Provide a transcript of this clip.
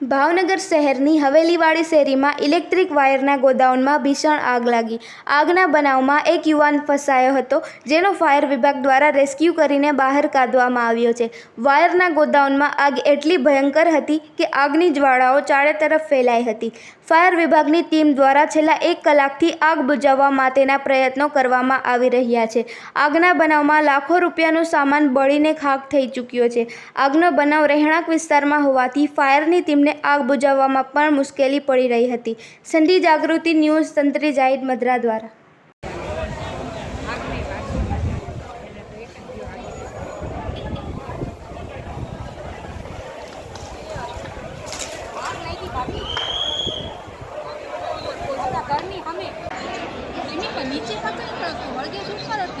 ભાવનગર શહેરની હવેલીવાડી શેરીમાં ઇલેક્ટ્રિક વાયરના ગોદાઉનમાં ભીષણ આગ લાગી. આગના બનાવમાં એક યુવાન ફસાયો હતો, જેનો ફાયર વિભાગ દ્વારા રેસ્ક્યુ કરીને બહાર કાઢવામાં આવ્યો છે. વાયરના ગોદાઉનમાં આગ એટલી ભયંકર હતી કે આગની જ્વાળાઓ ચારે તરફ ફેલાઈ હતી. ફાયર વિભાગની ટીમ દ્વારા છેલ્લા એક કલાકથી આગ બુજાવવા માટેના પ્રયત્નો કરવામાં આવી રહ્યા છે. આગના બનાવમાં લાખો રૂપિયાનો સામાન બળીને ખાક થઈ ચૂક્યો છે. આગનો બનાવ રહેણાંક વિસ્તારમાં હોવાથી ફાયરની તેમને આગ બુઝાવવામાં પણ મુશ્કેલી પડી રહી હતી. સંધિ જાગૃતિ ન્યૂઝ તંત્રી જાહિદ મદ્રા દ્વારા. નીચે પાકડી પડતું વળગે શું ફરક